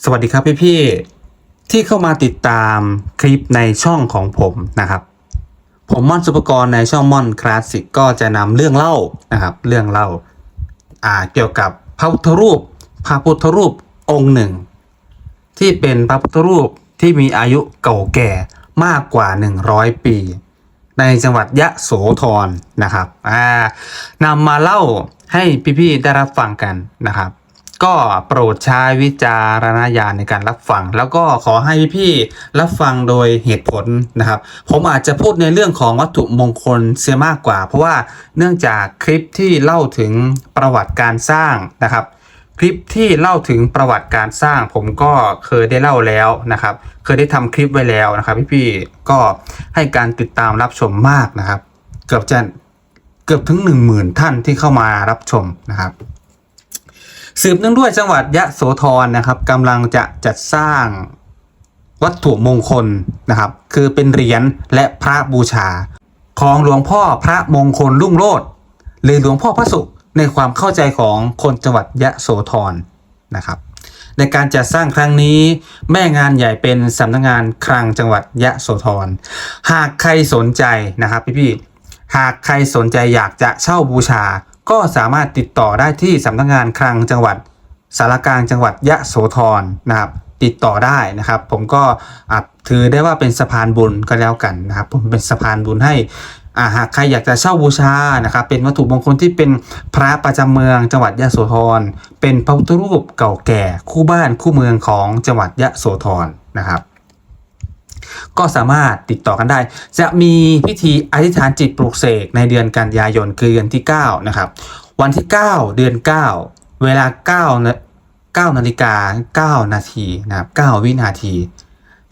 สวัสดีครับพี่ๆที่เข้ามาติดตามคลิปในช่องของผมนะครับ ผมม่อนสุปกรณ์ในช่องม่อนคลาสสิกก็จะนำเรื่องเล่านะครับ เรื่องเล่าอ่าเกี่ยวกับพระพุทธรูปพระพุทธรูปองค์หนึ่ง ที่เป็นพระพุทธรูปที่มีอายุเก่าแก่มากกว่า 100 ปี ในจังหวัดยะโสธรนะครับอ่านำมาเล่าให้พี่ๆได้รับฟังกันนะครับ ก็โปรดใช้วิจารณญาณในการรับฟัง แล้วก็ขอให้พี่รับฟังโดยเหตุผลนะครับ ผมอาจจะพูดในเรื่องของวัตถุมงคลเสียมากกว่า เพราะว่าเนื่องจากคลิปที่เล่าถึงประวัติการสร้างนะครับ คลิปที่เล่าถึงประวัติการสร้าง ผมก็เคยได้เล่าแล้วนะครับ เคยได้ทำคลิปไว้แล้วนะครับ พี่ๆก็ให้การติดตามรับชมมากนะครับ เกือบจะเกือบถึงหนึ่งหมื่นท่านที่เข้ามารับชมนะครับ สืบเนื่องด้วยจังหวัดยะโสธรนะครับกำลังจะจัดสร้างวัตถุมงคลนะครับ คือเป็นเหรียญและพระบูชา ของหลวงพ่อพระมงคลรุ่งโรจน์หรือหลวงพ่อพระสุขในความเข้าใจของคนจังหวัดยะโสธรนะครับ ในการจัดสร้างครั้งนี้ แม่งานใหญ่เป็นสำนักงานคลังจังหวัดยะโสธรหากใครสนใจนะครับพี่ๆหากใครสนใจอยากจะเช่าบูชา ก็สามารถติดต่อได้ที่สำนักงานคลังจังหวัดสารกลางจังหวัดยะโสธรนะครับ ติดต่อได้นะครับ ผมก็อะถือได้ว่าเป็นสะพานบุญก็แล้วกันนะครับ ผมเป็นสะพานบุญให้อ่าหากใครอยากจะเช่าบูชานะครับเป็นวัตถุมงคลที่เป็นพระประจำเมืองจังหวัดยะโสธรเป็นพระพุทธรูปเก่าแก่คู่บ้านคู่เมืองของจังหวัดยะโสธรนะครับ ก็สามารถติดต่อกันได้ จะมีพิธีอธิษฐานจิตปลูกเสกในเดือนกันยายนคือเดือนที่9นะครับวันที่ 9 เดือน 9 เวลา9นะ9นาฬิกา9นาทีนะครับ9วินาที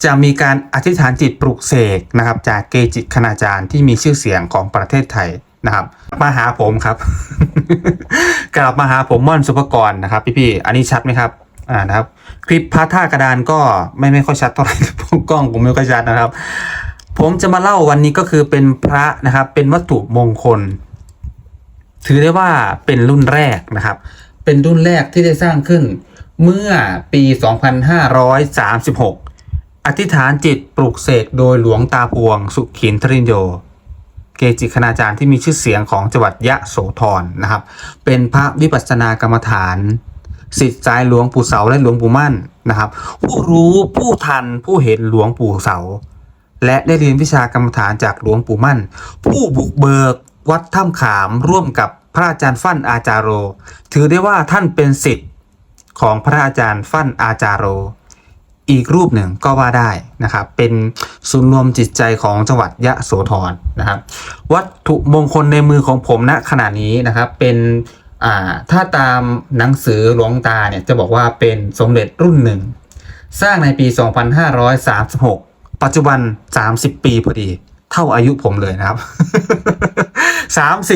จะมีการอธิษฐานจิตปลุกเสกนะครับ จากเกจิคณาจารย์ที่มีชื่อเสียงของประเทศไทยนะครับ มาหาผมครับ กลับมาหาผมม่อนสุภกรนะครับ พี่ๆอันนี้ชัดไหมครับ อ่านะครับ คลิปพระท่ากระดานก็ไม่ไม่ค่อยชัดเท่าไหร่เพราะกล้องผมไม่ค่อยชัดนะครับ ผมจะมาเล่าวันนี้ก็คือเป็นพระนะครับ เป็นวัตถุมงคล ถือได้ว่าเป็นรุ่นแรกนะครับ เป็นรุ่นแรกที่ได้สร้างขึ้น เมื่อปี 2536 อธิษฐานจิตปลุกเสกโดยหลวงตาพวง สุขินทรินโยเกจิคณาจารย์ที่มีชื่อเสียงของจังหวัดยะโสธรนะครับ เป็นพระวิปัสสนากรรมฐาน สิทธิ์สายหลวงปู่เสาและหลวงปู่มั่นนะครับ ผู้รู้ผู้ทันผู้เห็นหลวงปู่เสา และได้เรียนวิชากรรมฐานจากหลวงปู่มั่น ผู้บุกเบิกวัดถ้ำขามร่วมกับพระอาจารย์ฟั่นอาจารโร ถือได้ว่าท่านเป็นสิทธิ์ของพระอาจารย์ฟั่นอาจารโร อีกรูปหนึ่งก็ว่าได้นะครับ เป็นศูนย์รวมจิตใจของจังหวัดยะโสธรนะครับ วัตถุมงคลในมือของผมณขณะนี้นะครับเป็น อ่าถ้าตามหนังสือหลวงตาเนี่ยจะบอกว่าเป็นสมเด็จรุ่นหนึ่ง สร้างในปี 2536 ปัจจุบัน 30 ปีพอดี เท่าอายุผมเลยนะครับ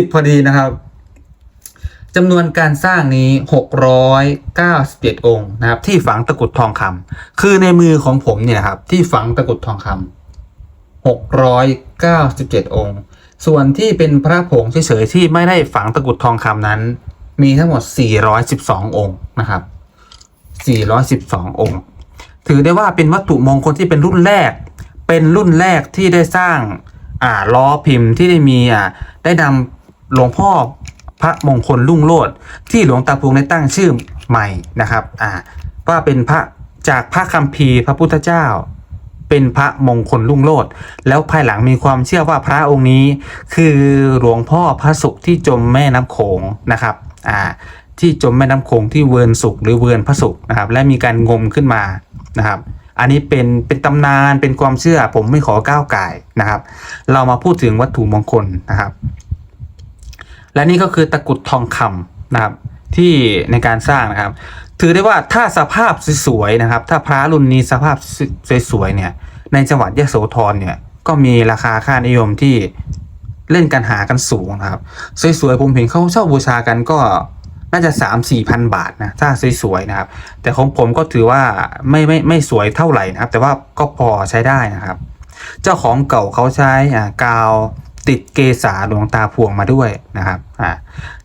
30 พอดีนะครับจำนวนการสร้างนี้ 697 องค์นะครับ ที่ฝังตะกุดทองคำคือในมือของผมเนี่ยครับ ที่ฝังตะกุดทองคำ697 องค์ ส่วนที่เป็นพระผงเฉยๆที่ไม่ได้ฝังตะกุดทองคำนั้น มีทั้งหมด 412 องค์นะครับ 412 องค์ ถือได้ว่าเป็นวัตถุมงคลที่เป็นรุ่นแรก เป็นรุ่นแรกที่ได้สร้างอ่าล้อพิมพ์ที่ได้มีอ่าได้นำหลวงพ่อพระมงคลลุ่งโลดที่หลวงตาพวงได้ตั้งชื่อใหม่นะครับอ่าว่าเป็นพระจากพระคัมภีร์พระพุทธเจ้า เป็นพระมงคลลุ่งโลดแล้วภายหลังมีความเชื่อว่าพระองค์นี้ คือหลวงพ่อพระสุขที่จมแม่น้ำโขงนะครับ อ่าที่จมแม่น้ำโขงที่เวิร์นสุขหรือเวิร์นพระสุขนะครับ และมีการงมขึ้นมานะครับ อันนี้เป็นเป็นตำนานเป็นความเชื่อผมไม่ขอก้าวไก่นะครับ เรามาพูดถึงวัตถุมงคลนะครับ และนี่ก็คือตะกุดทองคำนะครับ ที่ในการสร้างนะครับ ถือได้ว่าถ้าสภาพสวยๆนะครับ ถ้าพระรุ่นนี้สภาพสวยๆเนี่ยในจังหวัดยะโสธรเนี่ยก็มีราคาค่านิยมที่ เล่นกันหากันสูงนะครับ สวยๆผมเห็นเขาเช่าบูชากันก็น่าจะ3 4พันบาทนะถ้าสวยๆนะครับ แต่ของผมก็ถือว่าไม่ไม่ไม่สวยเท่าไหร่นะครับ แต่ว่าก็พอใช้ได้นะครับ เจ้าของเก่าเขาใช้อ่ากาวติดเกษาหลวงตาพวงมาด้วยนะครับอ่า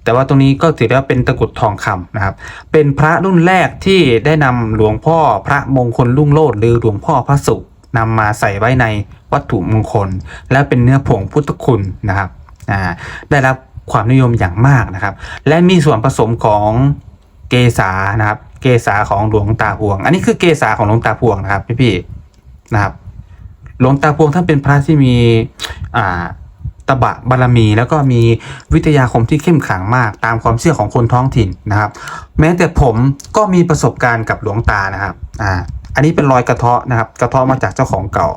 แต่ว่าตรงนี้ก็ถือว่าเป็นตะกุดทองคำนะครับ เป็นพระรุ่นแรกที่ได้นำหลวงพ่อพระมงคลลุ่งโลดหรือหลวงพ่อพระสุนำมาใส่ไว้ใน วัตถุมงคล และเป็นเนื้อผงพุทธคุณนะครับอ่าได้รับความนิยมอย่างมากนะครับ และมีส่วนผสมของเกษานะครับ เกษาของหลวงตาพวง อันนี้คือเกษาของหลวงตาพวงนะครับพี่ๆนะครับหลวงตาพวงท่านเป็นพระที่มีอ่าตบะบารมี แล้วก็มีวิทยาคมที่เข้มขลังมากตามความเชื่อของคนท้องถิ่นนะครับ แม้แต่ผมก็มีประสบการณ์กับหลวงตานะครับอ่าอันนี้เป็นรอยกระเทาะนะครับ กระเทาะมาจากเจ้าของเก่า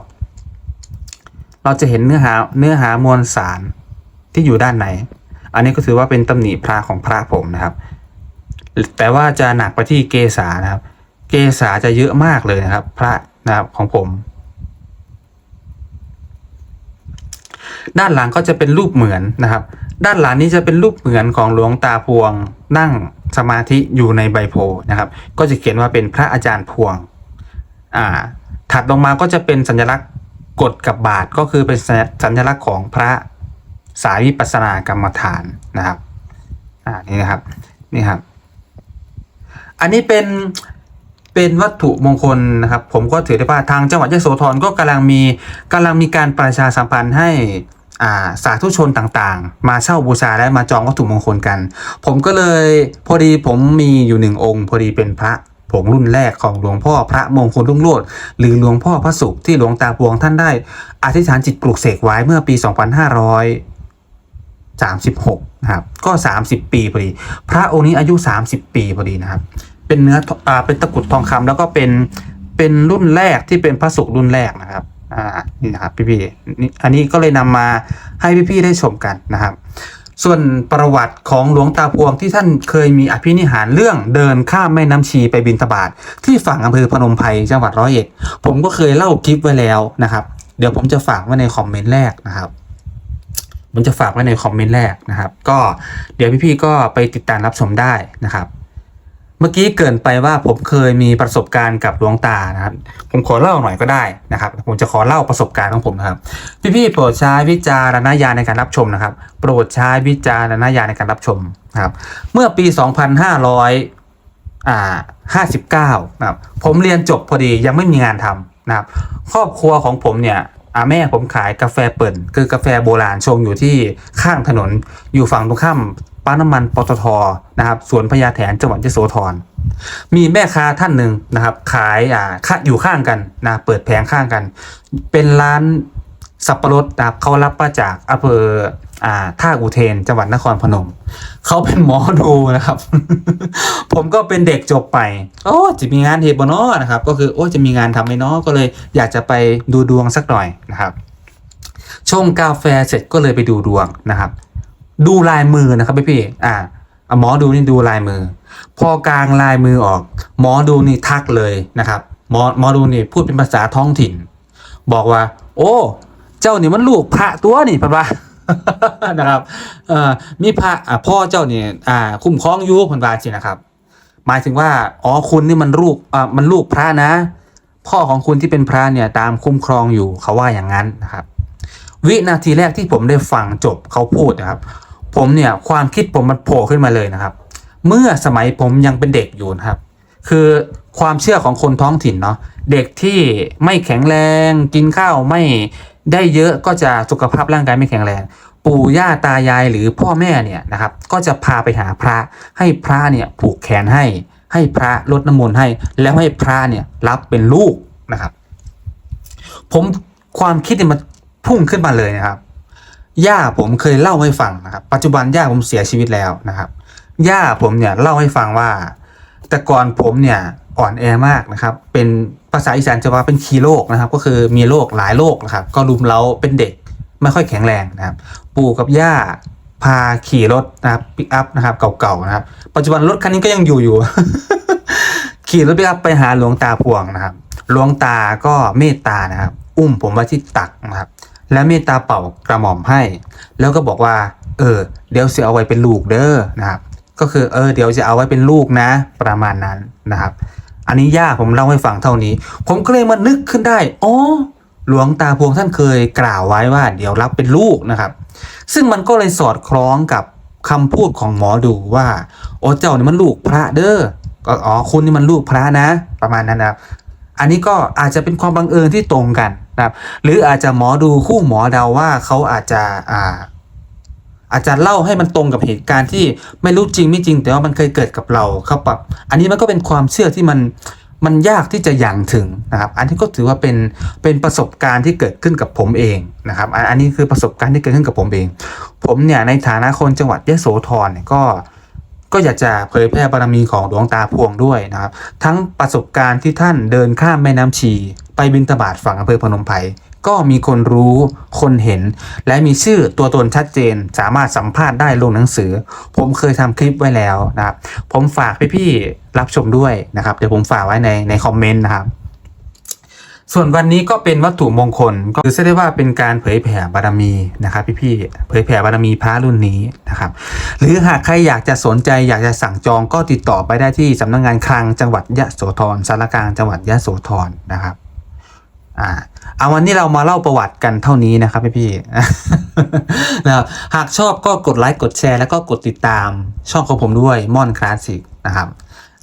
เราจะเห็นเนื้อหาเนื้อหามวลสารที่อยู่ด้านใน อันนี้ก็ถือว่าเป็นตำหนิพระของพระผมนะครับ แต่ว่าจะหนักไปที่เกษานะครับ เกษาจะเยอะมากเลยนะครับ พระนะครับของผม ด้านหลังก็จะเป็นรูปเหมือนนะครับ ด้านหลังนี้จะเป็นรูปเหมือนของหลวงตาพวง นั่งสมาธิอยู่ในใบโพนะครับ ก็จะเขียนว่าเป็นพระอาจารย์พวง อ่า ถัดลงมาก็จะเป็นสัญลักษณ์ กดกับบาทก็คือเป็นสัญลักษณ์ของพระสายวิปัสสนากรรมฐานนะครับอ่านี่นะครับนี่ครับ อันนี้เป็นเป็นวัตถุมงคลนะครับ ผมก็ถือได้ว่าทางจังหวัดยะโสธรก็กำลังมีกำลังมีการประชาสัมพันธ์ให้อ่าสาธุชนต่างๆ มาเช่าบูชาและมาจองวัตถุมงคลกัน ผมก็เลยพอดีผมมีอยู่หนึ่งองค์ พอดีเป็นพระ ผงรุ่นแรกของหลวงพ่อพระมงคลรุ่งโรจน์หรือหลวงพ่อพระสุขที่หลวงตาพวงท่านได้อธิษฐานจิตปลูกเสกไว้เมื่อปี 2536นะครับก็ 30 ปีพอดี พระองค์นี้อายุ 30 ปีพอดีนะครับ เป็นเนื้ออ่าเป็นตะกรุดทองคำแล้วก็เป็นเป็นรุ่นแรกที่เป็นพระศุกรุ่นแรกนะครับอ่านี่นะครับพี่ๆอันนี้ก็เลยนำมาให้พี่ๆได้ชมกันนะครับ ส่วนประวัติของหลวงตาพวงที่ท่านเคยมีอภินิหารเรื่องเดินข้ามแม่น้ำชีไปบินทบาทที่ฝั่งอำเภอพนมไพรจังหวัดร้อยเอ็ดผมก็เคยเล่าคลิปไว้แล้วนะครับ เดี๋ยวผมจะฝากไว้ในคอมเมนต์แรกนะครับผมจะฝากไว้ในคอมเมนต์แรกนะครับ ก็เดี๋ยวพี่ๆก็ไปติดตามรับชมได้นะครับ มื่อกี้เกินไปว่าผมเคยมีประสบการณ์กับหลวงตานะครับ ผมขอเล่าหน่อยก็ได้นะครับ ผมจะขอเล่าประสบการณ์ของผมนะครับ พี่ๆโปรดใช้วิจารณญาณในการรับชมนะครับ โปรดใช้วิจารณญาณในการรับชมนะครับ เมื่อปี 2500อ่า59นะครับ ผมเรียนจบพอดียังไม่มีงานทำนะครับ ครอบครัวของผมเนี่ยอาแม่ผมขายกาแฟเปิ่นคือกาแฟโบราณชงอยู่ที่ข้างถนนอยู่ฝั่งตรงข้าม ปั๊มน้ำมันปตทนะครับสวนพญาแถนจังหวัดยโสธรมีแม่ค้าท่านหนึ่งนะครับ ขายอ่าค่าอยู่ข้างกันนะเปิดแผงข้างกัน เป็นร้านสับปะรดนะครับเขารับมาจากอำเภออ่าท่าอุเทนจังหวัดนครพนม เขาเป็นหมอดูนะครับ ผมก็เป็นเด็กจบไป โอ้จะมีงานเฮบเนาะนะครับ ก็คือโอ้จะมีงานทำไหมเนาะก็เลยอยากจะไปดูดวงสักหน่อยนะครับชงกาแฟเสร็จก็เลยไปดูดวงนะครับ ดูลายมือนะครับพี่พี่อ่าอะหมอดูนี่ดูลายมือ พอกลางลายมือออก หมอดูนี่ทักเลยนะครับ หมอหมอดูนี่พูดเป็นภาษาท้องถิ่น บอกว่า โอ้ เจ้านี่มันลูกพระตัวนี่พันว่านะครับเอ่อมีพระอะพ่อเจ้านี่อ่า คุ้มครองอยู่พันวาสินะครับ หมายถึงว่าอ๋อคุณนี่มันลูกอ่ามันลูกพระนะ พ่อของคุณที่เป็นพระเนี่ยตามคุ้มครองอยู่เขาว่าอย่างนั้นนะครับ วินาทีแรกที่ผมได้ฟังจบเขาพูดนะครับ ผมเนี่ยความคิดผมมันโผล่ขึ้นมาเลยนะครับ เมื่อสมัยผมยังเป็นเด็กอยู่นะครับ คือความเชื่อของคนท้องถิ่นเนาะเด็กที่ไม่แข็งแรงกินข้าวไม่ได้เยอะก็จะสุขภาพร่างกายไม่แข็งแรง ปู่ย่าตายายหรือพ่อแม่เนี่ยนะครับ ก็จะพาไปหาพระให้พระเนี่ยผูกแขนให้ ให้พระลดน้ำมนต์ให้ แล้วให้พระเนี่ยรับเป็นลูกนะครับ ผมความคิดเนี่ยมันพุ่งขึ้นมาเลยนะครับ ย่าผมเคยเล่าให้ฟังนะครับ ปัจจุบันย่าผมเสียชีวิตแล้วนะครับ ย่าผมเนี่ยเล่าให้ฟังว่า แต่ก่อนผมเนี่ยอ่อนแอมากนะครับ เป็นภาษาอีสานจะว่าเป็นคีโรคนะครับ ก็คือมีโรคหลายโรคนะครับ ก็รุมเร้าเป็นเด็กไม่ค่อยแข็งแรงนะครับ ปู่กับย่าพาขี่รถนะครับปิกอัพนะครับเก่าๆนะครับ ปัจจุบันรถคันนี้ก็ยังอยู่อยู่ ขี่รถปิกอัพไปหาหลวงตาพวงนะครับ หลวงตาก็เมตตานะครับ อุ้มผมไว้ที่ตักนะครับ และเมตตาเป่ากระหม่อมให้ แล้วก็บอกว่า เออ เดี๋ยวจะเอาไว้เป็นลูกเด้อนะครับ ก็คือเออเดี๋ยวจะเอาไว้เป็นลูกนะ ประมาณนั้นนะครับ อันนี้ย่าผมเล่าให้ฟังเท่านี้ ผมก็เลยมานึกขึ้นได้อ๋อหลวงตาพวงท่านเคยกล่าวไว้ว่า เดี๋ยวรับเป็นลูกนะครับ ซึ่งมันก็เลยสอดคล้องกับคำพูดของหมอดูว่าโอ้เจ้านี่มันลูกพระเด้อก็อ๋อคุณนี่มันลูกพระนะ ประมาณนั้นนะครับ อันนี้ก็อาจจะเป็นความบังเอิญที่ตรงกัน นะครับหรืออาจจะหมอดูคู่หมอเดาว่าเขาอาจจะอ่าอาจจะเล่าให้มันตรงกับเหตุการณ์ที่ไม่รู้จริงไม่จริง แต่ว่ามันเคยเกิดกับเราครับแบบอันนี้มันก็เป็นความเชื่อที่มันมันยากที่จะยังถึงนะครับ อันนี้ก็ถือว่าเป็นเป็นประสบการณ์ที่เกิดขึ้นกับผมเองนะครับ อันนี้คือประสบการณ์ที่เกิดขึ้นกับผมเอง ผมเนี่ยในฐานะคนจังหวัดยะโสธรเนี่ยก็ก็อยากจะเผยแพร่บารมีของหลวงตาพวงด้วยนะครับ ทั้งประสบการณ์ที่ท่านเดินข้ามแม่น้ำชี ไปบินตบาทฝั่งอำเภอพนมไพรก็มีคนรู้คนเห็น และมีชื่อตัวตนชัดเจน สามารถสัมภาษณ์ได้ลงหนังสือ ผมเคยทำคลิปไว้แล้วนะครับ ผมฝากพี่ๆรับชมด้วยนะครับ เดี๋ยวผมฝากไว้ในในคอมเมนต์นะครับ ส่วนวันนี้ก็เป็นวัตถุมงคล ก็คือได้ว่าเป็นการเผยแผ่บารมีนะครับพี่ๆเผยแผ่บารมีพระรุ่นนี้นะครับ หรือหากใครอยากจะสนใจอยากจะสั่งจองก็ติดต่อไปได้ที่สำนักงานคลังจังหวัดยะโสธรสารกลางจังหวัดยะโสธรนะครับ อ่าเอาวันนี้เรามาเล่าประวัติกันเท่านี้นะครับพี่ๆนะครับหากชอบก็กดไลค์กดแชร์แล้วก็กดติดตามช่องของผมด้วยม่อนคลาสสิกนะครับ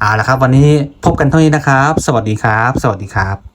เอาละครับ วันนี้พบกันเท่านี้นะครับ สวัสดีครับ สวัสดีครับ